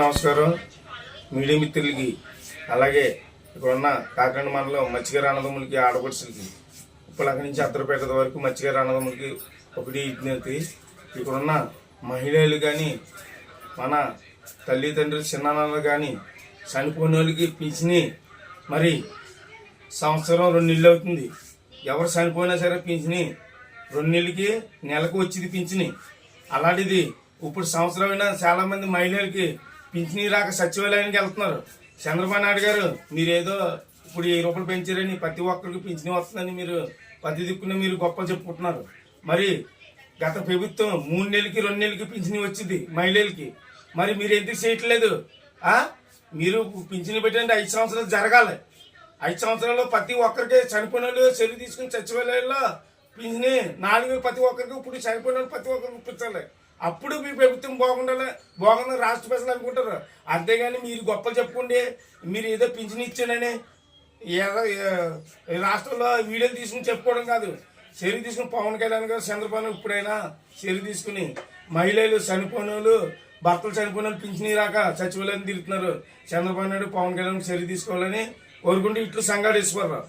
నమస్కారం. మీడియా మిత్రులకి అలాగే ఇక్కడ ఉన్న కాకినాడ మండలం మత్స్యకార అన్నదమ్ములకి ఆడపడుచులకి ఇప్పుడు అక్కడి నుంచి అత్తరపేట వరకు మత్స్యకార అన్నదమ్ములకి ఒకటి విజ్ఞప్తి. ఇక్కడ ఉన్న మహిళలు కానీ మన తల్లిదండ్రులు చిన్నాన్నలు కానీ చనిపోయిన వాళ్ళకి పింఛని మరి సంవత్సరం రెండు నెలలు అవుతుంది. ఎవరు చనిపోయినా సరే పింఛని రెండు నెలలకి నెలకు వచ్చింది పింఛని. అలాంటిది ఇప్పుడు సంవత్సరమైన చాలామంది మహిళలకి పింఛని రాక సచివాలయానికి వెళ్తున్నారు. చంద్రబాబు నాయుడు గారు మీరేదో ఇప్పుడు ఏ రూపాయలు పెంచారని ప్రతి ఒక్కరికి పింఛనీ వస్తుందని మీరు ప్రతి దిక్కున మీరు గొప్పలు చెప్పుకుంటున్నారు. మరి గత ప్రభుత్వం మూడు నెలలకి రెండు నెలలకి పింఛని వచ్చింది మహిళలకి. మరి మీరు ఎందుకు చేయట్లేదు? మీరు పింఛని పెట్టండి ఐదు సంవత్సరాలు జరగాలి. ఐదు సంవత్సరాల్లో ప్రతి ఒక్కరికి చనిపోయిన వాళ్ళు చెల్లి తీసుకుని సచివాలయంలో పింఛని నాలుగు ప్రతి ఒక్కరికి ఇప్పుడు చనిపోయిన ప్రతి ఒక్కరికి ఇప్పించాలి అప్పుడు మీ ప్రభుత్వం బాగుండాలి బాగుంది రాష్ట్ర ప్రజలు అనుకుంటారు. అంతేగాని మీరు గొప్పలు చెప్పుకోండి మీరు ఏదో పింఛన్ ఇచ్చానని ఏదో రాష్ట్రంలో వీడియోలు తీసుకుని చెప్పుకోవడం కాదు. చెరువు తీసుకుని పవన్ కళ్యాణ్ గారు చంద్రబాబు ఇప్పుడైనా చర్య తీసుకుని మహిళలు చనిపోయిన వాళ్ళు భర్తలు చనిపోయిన వాళ్ళు రాక సచివాలయం తిరుగుతున్నారు. చంద్రబాబు నాయుడు పవన్ కళ్యాణ్ చర్య తీసుకోవాలని కోరుకుంటూ ఇట్లు సంగాడేశ్వరరావు